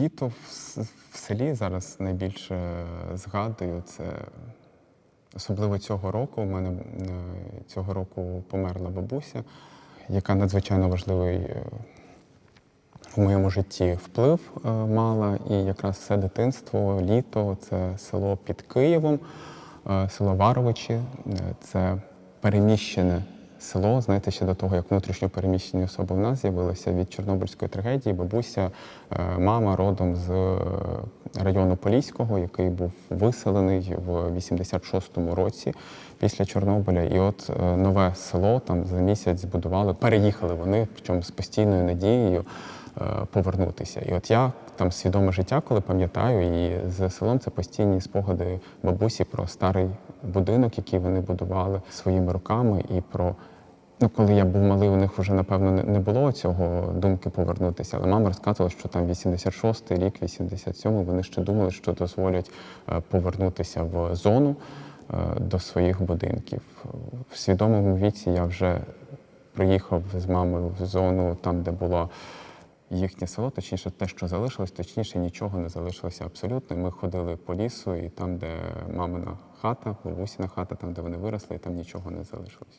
Літо в, селі зараз найбільше згадую. Це особливо цього року. У мене е, цього року померла бабуся, яка надзвичайно важливий е, в моєму житті вплив е, мала. І якраз все дитинство, літо це село під Києвом, е, село Варовичі. Е, Це переміщене село. Знаєте, ще до того, як внутрішньо переміщені особи в нас з'явилися від Чорнобильської трагедії. Бабуся, е, мама родом з е, району Поліського, який був виселений в 86-му році після Чорнобиля. І от е, нове село там за місяць збудували, переїхали вони, причому з постійною надією повернутися. І от я там свідоме життя, коли пам'ятаю, і з селом це постійні спогади бабусі про старий будинок, який вони будували своїми руками, і про. Ну, коли я був малий, у них вже напевно не- було цього думки повернутися. Але мама розказувала, що там 86-й рік, 87-й, вони ще думали, що дозволять е, повернутися в зону е, до своїх будинків. В свідомому віці я вже приїхав з мамою в зону, там, де було їхнє село, точніше, те, що залишилось, точніше, нічого не залишилося абсолютно. Ми ходили по лісу, і там, де мамина хата, бабусіна хата, там, де вони виросли, і там нічого не залишилось.